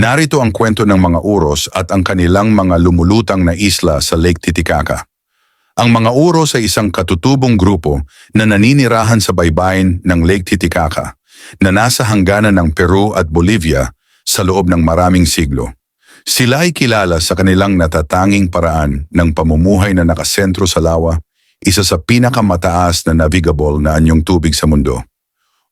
Narito ang kwento ng mga Uros at ang kanilang mga lumulutang na isla sa Lake Titicaca. Ang mga Uros ay isang katutubong grupo na naninirahan sa baybayin ng Lake Titicaca na nasa hangganan ng Peru at Bolivia sa loob ng maraming siglo. Sila ay kilala sa kanilang natatanging paraan ng pamumuhay na nakasentro sa lawa, isa sa pinakamataas na navigable na anyong tubig sa mundo.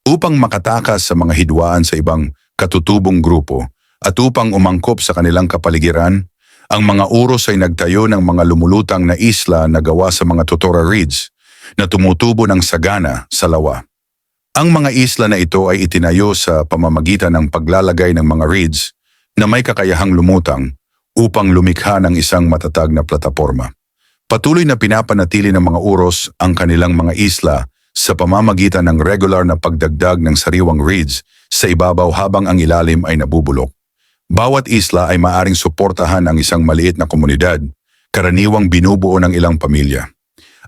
Upang makatakas sa mga hidwaan sa ibang katutubong grupo at upang umangkop sa kanilang kapaligiran, ang mga Uros ay nagtayo ng mga lumulutang na isla na gawa sa mga totora reeds na tumutubo ng sagana sa lawa. Ang mga isla na ito ay itinayo sa pamamagitan ng paglalagay ng mga reeds na may kakayahang lumutang upang lumikha ng isang matatag na plataporma. Patuloy na pinapanatili ng mga Uros ang kanilang mga isla sa pamamagitan ng regular na pagdagdag ng sariwang reeds sa ibabaw habang ang ilalim ay nabubulok. Bawat isla ay maaring suportahan ang isang maliit na komunidad, karaniwang binubuo ng ilang pamilya.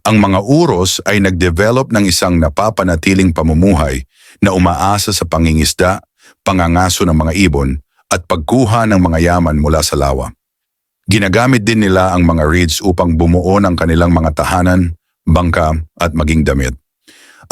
Ang mga uros ay nag-develop ng isang napapanatiling pamumuhay na umaasa sa pangingisda, pangangaso ng mga ibon, at pagkuha ng mga yaman mula sa lawa. Ginagamit din nila ang mga reeds upang bumuo ng kanilang mga tahanan, bangka at maging damit.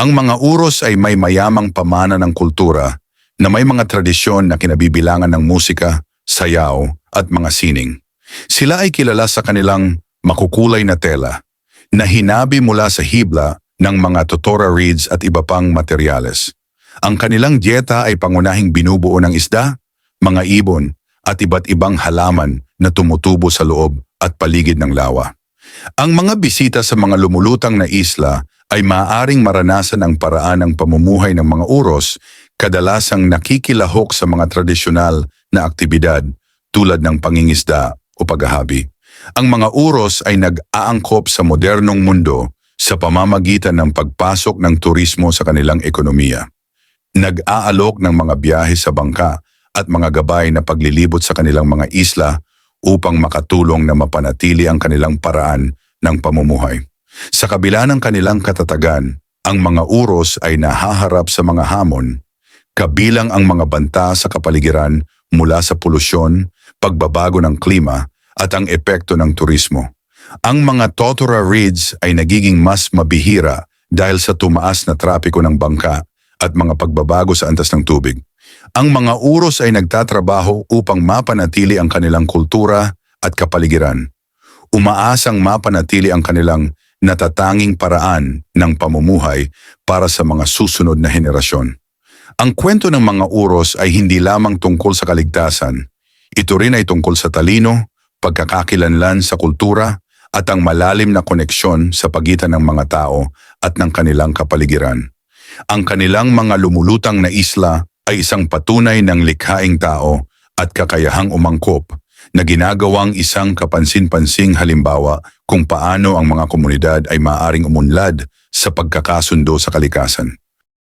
Ang mga uros ay may mayamang pamana ng kultura na may mga tradisyon na kinabibilangan ng musika, sayaw at mga sining. Sila ay kilala sa kanilang makukulay na tela na hinabi mula sa hibla ng mga totora reeds at iba pang materyales. Ang kanilang dieta ay pangunahing binubuo ng isda, mga ibon at iba't ibang halaman na tumutubo sa loob at paligid ng lawa. Ang mga bisita sa mga lumulutang na isla ay maaaring maranasan ang paraan ng pamumuhay ng mga uros, kadalasang nakikilahok sa mga tradisyonal na aktibidad tulad ng pangingisda o paghahabi. Ang mga uros ay nag-aangkop sa modernong mundo sa pamamagitan ng pagpasok ng turismo sa kanilang ekonomiya. Nag-aalok ng mga biyahe sa bangka at mga gabay na paglilibot sa kanilang mga isla upang makatulong na mapanatili ang kanilang paraan ng pamumuhay. Sa kabila ng kanilang katatagan, ang mga uros ay nahaharap sa mga hamon, kabilang ang mga banta sa kapaligiran mula sa polusyon, pagbabago ng klima at ang epekto ng turismo. Ang mga totora reeds ay nagiging mas mabihira dahil sa tumaas na trapiko ng bangka at mga pagbabago sa antas ng tubig. Ang mga uros ay nagtatrabaho upang mapanatili ang kanilang kultura at kapaligiran. Umaasang mapanatili ang kanilang natatanging paraan ng pamumuhay para sa mga susunod na henerasyon. Ang kwento ng mga uros ay hindi lamang tungkol sa kaligtasan. Ito rin ay tungkol sa talino, pagkakakilanlan sa kultura, at ang malalim na koneksyon sa pagitan ng mga tao at ng kanilang kapaligiran. Ang kanilang mga lumulutang na isla ay isang patunay ng likhaing tao at kakayahang umangkop na ginagawang isang kapansin-pansing halimbawa kung paano ang mga komunidad ay maaring umunlad sa pagkakasundo sa kalikasan.